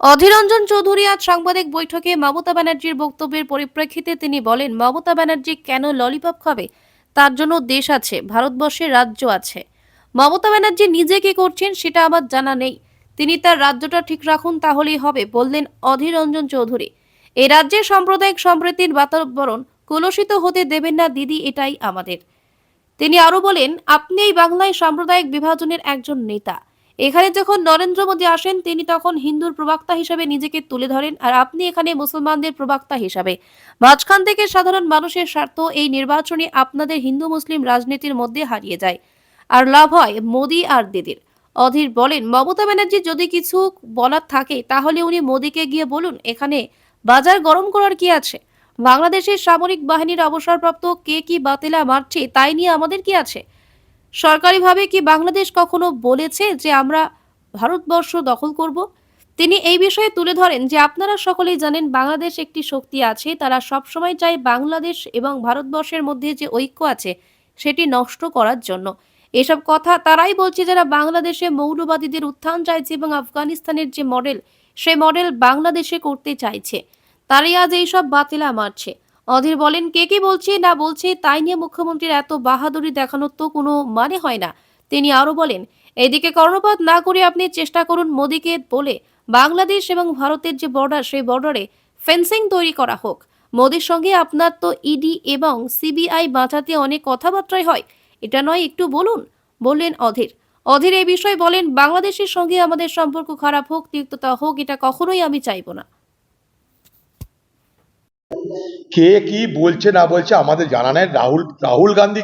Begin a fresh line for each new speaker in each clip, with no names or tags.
অধীররঞ্জন চৌধুরী আজ সাংবাদিক বৈঠকে মমতা ব্যানার্জির বক্তব্যের পরিপ্রেক্ষিতে তিনি বলেন, মমতা ব্যানার্জি কেন ললিপপ খাবে? তার জন্য দেশ আছে, ভারতবর্ষে রাজ্য আছে। মমতা ব্যানার্জি নিজে কি করছেন সেটা আমার জানা নেই। তিনি তার রাজ্যটা ঠিক রাখুন, তাহলেই হবে, বললেন অধীর রঞ্জন চৌধুরী। এই রাজ্যের সাম্প্রদায়িক সম্প্রীতির বাতাবরণ কলুষিত হতে দেবেন না দিদি, এটাই আমাদের। তিনি আরও বলেন, আপনি এই বাংলায় সাম্প্রদায়িক বিভাজনের একজন নেতা। এখানে যখন নরেন্দ্র মোদী আসেন, তিনি তখন হিন্দুর প্রবক্তা হিসেবে নিজেকে তুলে ধরেন। আর আপনি এখানে মুসলমানদের প্রবক্তা হিসাবে। মাঝখান থেকে সাধারণ মানুষের স্বার্থ এই নির্বাচনে আপনাদের হিন্দু মুসলিম রাজনীতির মধ্যে হারিয়ে যায়। আর লাভ হয় মোদী আর দিদির। অধীর বলেন, মমতা ব্যানার্জি যদি কিছু বলার থাকে, তাহলে উনি মোদীকে গিয়ে বলুন, এখানে বাজার গরম করার কি আছে? বাংলাদেশের সামরিক বাহিনীর অবসরপ্রাপ্ত কে কি বাতিলা মারছে, তাই নিয়ে আমাদের কি আছে? সরকারিভাবে কি বাংলাদেশ কখনো বলেছে যে আমরা ভারতবর্ষ দখল করব? তিনি এই বিষয়ে তুলে ধরেন যে আপনারা সকলেই জানেন বাংলাদেশ একটি শক্তি আছে, তারা সবসময় চায় বাংলাদেশ এবং ভারতবর্ষের মধ্যে যে ঐক্য আছে সেটি নষ্ট করার জন্য। এসব কথা তারাই বলছে যারা বাংলাদেশে মৌলবাদীদের উত্থান চাইছে এবং আফগানিস্তানের যে মডেল, সে মডেল বাংলাদেশে করতে চাইছে। তারাই আজ এইসব বাতিলা মারছে। অধীর বলেন, কে কে বলছে, না বলছে, তাই নিয়ে মুখ্যমন্ত্রীর এত বাহাদুরি দেখানোর তো কোনো মানে হয় না। তিনি আরও বলেন, এদিকে কর্ণপাত না করে আপনি চেষ্টা করুন মোদীকে বলে বাংলাদেশ এবং ভারতের যে বর্ডার, সেই বর্ডারে ফেন্সিং তৈরি করা হোক। মোদীর সঙ্গে আপনার তো ইডি এবং সিবিআই বাঁচাতে অনেক কথাবার্তাই হয়। এটা নয়, একটু বলুন। বললেন অধীর। অধীর এই বিষয়ে বলেন, বাংলাদেশের সঙ্গে আমাদের সম্পর্ক খারাপ হোক, তিক্ততা হোক, এটা কখনোই আমি চাইব না।
কে কি বলছে না বলছে আমাদের জানা নেই। রাহুল রাহুল গান্ধী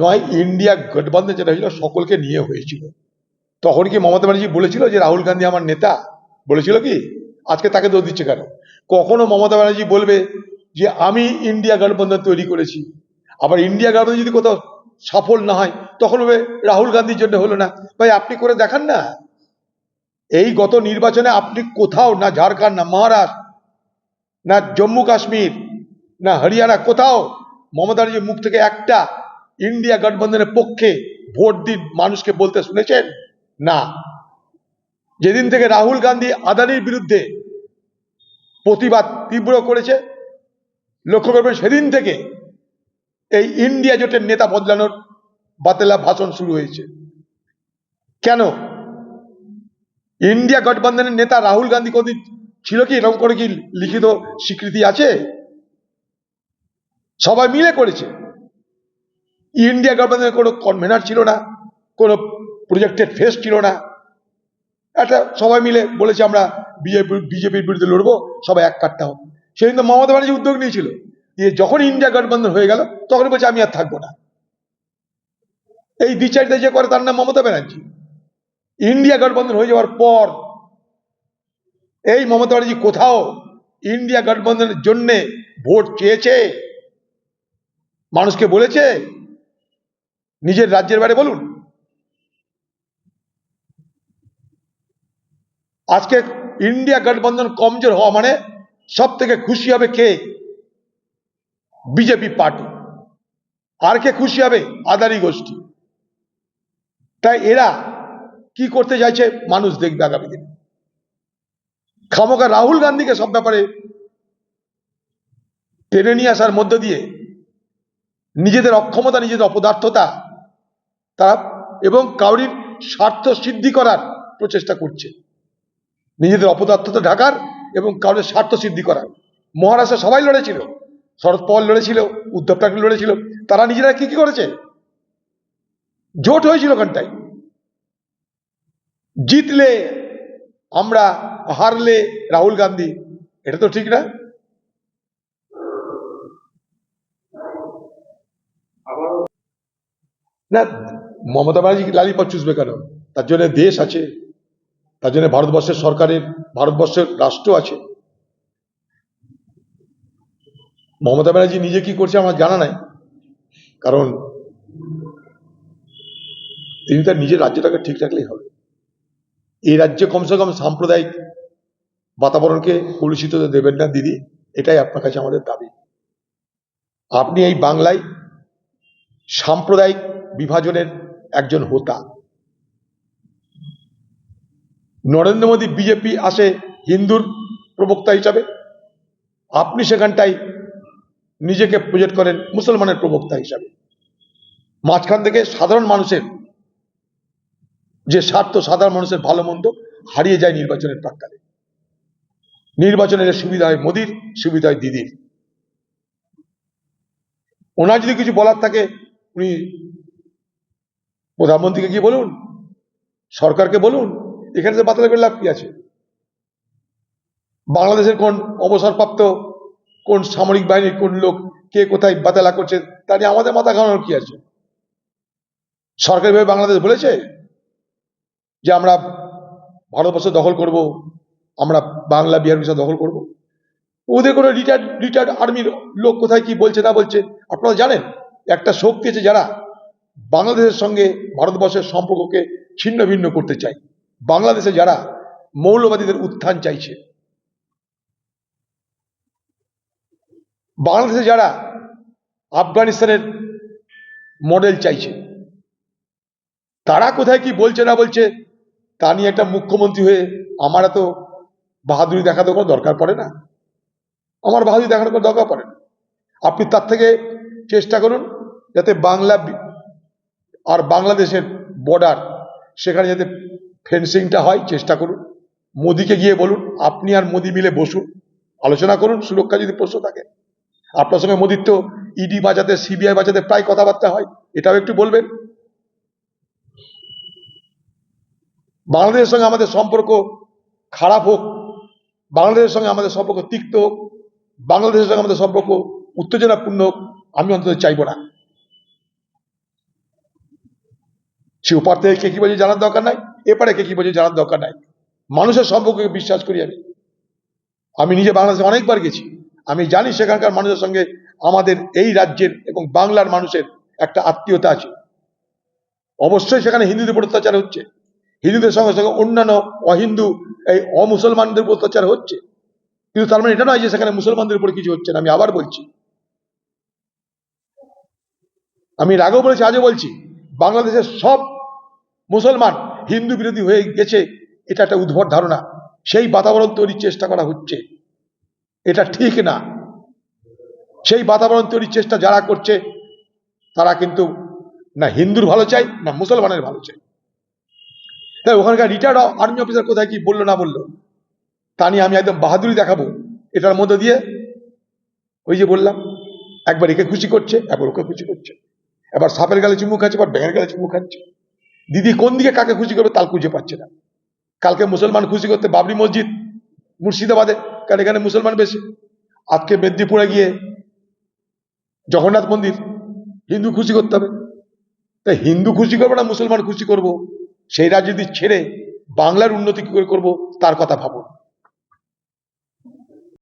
নয়, ইন্ডিয়া গঠবন্ধন যেটা হয়েছিল সকলকে নিয়ে হয়েছিল। তখন কি মমতা ব্যানার্জি বলেছিল যে রাহুল গান্ধী আমার নেতা? বলেছিল কি? আজকে তাকে দোষ দিচ্ছে কেন? কখনো মমতা ব্যানার্জি বলবে যে আমি ইন্ডিয়া গঠবন্ধন তৈরি করেছি। আবার ইন্ডিয়া গঠবন্ধন যদি কোথাও সফল না হয়, তখন হবে রাহুল গান্ধীর জন্য হলো না। ভাই, আপনি করে দেখান না। এই গত নির্বাচনে আপনি কোথাও না ঝাড়খণ্ড না মহারাষ্ট্র না জম্মু কাশ্মীর, না হরিয়ানা কোথাও, মমতা মুখ থেকে একটা ইন্ডিয়া গঠবন্ধনের পক্ষে ভোট দিন মানুষকে বলতে শুনেছেন? না। যেদিন থেকে রাহুল গান্ধী আদানির বিরুদ্ধে প্রতিবাদ তীব্র করেছে, লক্ষ্য করবেন সেদিন থেকে এই ইন্ডিয়া জোটের নেতা বদলানোর বাতেলা ভাষণ শুরু হয়েছে। কেন? ইন্ডিয়া গঠবন্ধনের নেতা রাহুল গান্ধী কোনদিন ছিল কি? এরকম করে কি লিখিত স্বীকৃতি আছে? সবাই মিলে করেছে। ইন্ডিয়া গভর্নমেন্টের কোনো কনভেনার ছিল না, কোনো প্রজেক্টেড ফেস ছিল না। একটা সবাই মিলে বলেছে আমরা বিজেপি, বিজেপির বিরুদ্ধে লড়বো, সবাই এক কাটতে হবে সেদিন তো মমতা ব্যানার্জি উদ্যোগ নিয়েছিল। দিয়ে যখন ইন্ডিয়া গঠবন্ধন হয়ে গেল, তখন বলছে আমি আর থাকব না। এই বিচারিতা যে করে তার নাম মমতা ব্যানার্জি। ইন্ডিয়া গঠবন্ধন হয়ে যাওয়ার পর এই মমতা ব্যানার্জি কোথাও ইন্ডিয়া গঠবন্ধনের জন্যে ভোট চেয়েছে? মানুষকে বলেছে? নিজের রাজ্যের বাইরে বলুন। আজকে ইন্ডিয়া গঠবন্ধন কমজোর হওয়া মানে সব থেকে খুশি হবে কে? BJP party. আর কে খুশি হবে? আদানি গোষ্ঠী। তাই এরা কি করতে চাইছে? মানুষ দেখবে আগামী দিনে। খামোকা রাহুল গান্ধীকে সব ব্যাপারে টেনে নিয়ে আসার মধ্য দিয়ে নিজেদের অক্ষমতা, নিজেদের অপদার্থতা তারা এবং কাউরির স্বার্থ সিদ্ধি করার প্রচেষ্টা করছে। নিজেদের অপদার্থতা ঢাকার এবং কাউরের স্বার্থ সিদ্ধি করার। মহারাষ্ট্রে সবাই লড়েছিল শরদ পাওয়ার লড়েছিল, উদ্ধব ঠাকরে লড়েছিল, তারা নিজেরা কি কি করেছে? জোট হয়েছিল ওখানটায়। জিতলে আমরা হারলে রাহুল গান্ধী, এটা তো ঠিক না? না, মমতা ব্যানার্জি লালিপপ চুষবে কেন? তার জন্য দেশ আছে, তার জন্য ভারতবর্ষের সরকারের, ভারতবর্ষের রাষ্ট্র আছে। মমতা ব্যানার্জি নিজে কি করছে আমার জানা নাই, কারণ তিনি তার নিজের রাজ্যটাকে ঠিক রাখলেই হবে। এই রাজ্যে কমসে কম সাম্প্রদায়িক বাতাবরণকে কলুষিত দেবেন না, দিদি। এটাই আপনার কাছে আমাদের দাবি। আপনি এই বাংলায় সাম্প্রদায়িক বিভাজনের একজন হোতা। নরেন্দ্র মোদী বিজেপি আসে হিন্দুর প্রবক্তা হিসাবে। আপনি সেখানটাই নিজেকে প্রজেক্ট করেন মুসলমানের প্রবক্তা হিসাবে। মাঝখান থেকে সাধারণ মানুষের যে স্বার্থ সাধারণ মানুষের ভালো মন্দ হারিয়ে যায় নির্বাচনের প্রাককালে। নির্বাচনের সুবিধা হয় মোদির, সুবিধা হয় দিদির। ওনার যদি কিছু বলার থাকে, উনি প্রধানমন্ত্রীকে গিয়ে বলুন, সরকারকে বলুন, এখানে তো বাতিল করে লাভ কি আছে? বাংলাদেশের কোন অবসরপ্রাপ্ত, কোন সামরিক বাহিনীর কোন লোক কে কোথায় বাতালা করছে, তা নিয়ে আমাদের মাথা ঘামানোর কি আছে? সরকারিভাবে বাংলাদেশ বলেছে? যে আমরা ভারতবর্ষ দখল করব, আমরা বাংলা বিহার বিষয় দখল করব। ওদের কোনো রিটায়ার্ড রিটায়ার্ড আর্মির লোক কোথায় কি বলছে না বলছে, আপনারা জানেন? একটা শক্তি আছে যারা বাংলাদেশের সঙ্গে ভারতবর্ষের সম্পর্ককে ছিন্ন ভিন্ন করতে চায়। বাংলাদেশে যারা মৌলবাদীদের উত্থান চাইছে। বাংলাদেশে যারা আফগানিস্তানের মডেল চাইছে, তারা কোথায় কি বলছে না বলছে তা নিয়ে একটা মুখ্যমন্ত্রী হয়ে আমার এত বাহাদুরি দেখাতে কোনো দরকার পড়ে না। আমার বাহাদুরি দেখানোর কোনো দরকার পড়ে না। আপনি তার থেকে চেষ্টা করুন যাতে বাংলা আর বাংলাদেশের বর্ডার সেখানে যাতে ফেন্সিংটা হয়, চেষ্টা করুন। মোদিকে গিয়ে বলুন, আপনি আর মোদি মিলে বসুন। আলোচনা করুন, সুরক্ষা যদি প্রশ্ন থাকে। আপনার সঙ্গে মোদির তো ইডি বাঁচাতে সিবিআই বাঁচাতে প্রায় কথাবার্তা হয়। এটাও একটু বলবেন। বাংলাদেশের সঙ্গে আমাদের সম্পর্ক খারাপ হোক, বাংলাদেশের সঙ্গে আমাদের সম্পর্ক তিক্ত হোক, বাংলাদেশের সঙ্গে আমাদের সম্পর্ক উত্তেজনাপূর্ণ হোক, আমি অন্তত চাইব না। সে ওপার থেকে কে কি বলছে জানার দরকার নাই, এপারে কে কি বলছে জানার দরকার নাই। মানুষের সম্পর্ককে বিশ্বাস করি আমি। আমি নিজে বাংলাদেশে অনেকবার গেছি। আমি জানি সেখানকার মানুষের সঙ্গে আমাদের এই রাজ্যের এবং বাংলার মানুষের একটা আত্মীয়তা আছে। অবশ্যই সেখানে হিন্দুদের উপর অত্যাচার হচ্ছে। হিন্দুদের সঙ্গে সঙ্গে অন্যান্য অহিন্দু, এই অমুসলমানদের উপর অত্যাচার হচ্ছে। কিন্তু তার মানে এটা নয় যে সেখানে মুসলমানদের উপর কিছু হচ্ছে না, আমি আবার বলছি। আমি এর আগেও বলেছি, আজও বলছি, বাংলাদেশের সব মুসলমান হিন্দু বিরোধী হয়ে গেছে, এটা একটা উদ্ভট ধারণা। সেই বাতাবরণ তৈরির চেষ্টা করা হচ্ছে। এটা ঠিক না। সেই বাতাবরণ তৈরির চেষ্টা যারা করছে, তারা কিন্তু না হিন্দুর ভালো চাই না মুসলমানের ভালো চাই তাই ওখানকার রিটায়ার্ড আর্মি অফিসার কোথায় কি বলল, না বলল? তা নিয়ে আমি একদম বাহাদুরি দেখাবো। এটার মধ্যে দিয়ে ওই যে বললাম, একবার একে খুশি করছে, একবার ওকে খুশি করছে। এবার সাপের গালে চুমু খাচ্ছে, এবার ব্যাঙের গালে চুমু খাচ্ছে। দিদি কোন দিকে কাকে খুশি করবে তাল খুঁজে পাচ্ছে না। কালকে মুসলমান খুশি করতে বাবরি মসজিদ, মুর্শিদাবাদে, কারণ এখানে মুসলমান বেশি। আজকে মেদিনীপুরে গিয়ে জগন্নাথ মন্দির, হিন্দু খুশি করতে হবে। তাই হিন্দু খুশি করব না মুসলমান খুশি করব? সেই যদি ছেড়ে বাংলার উন্নতি কি করে করব তার কথা ভাবুন।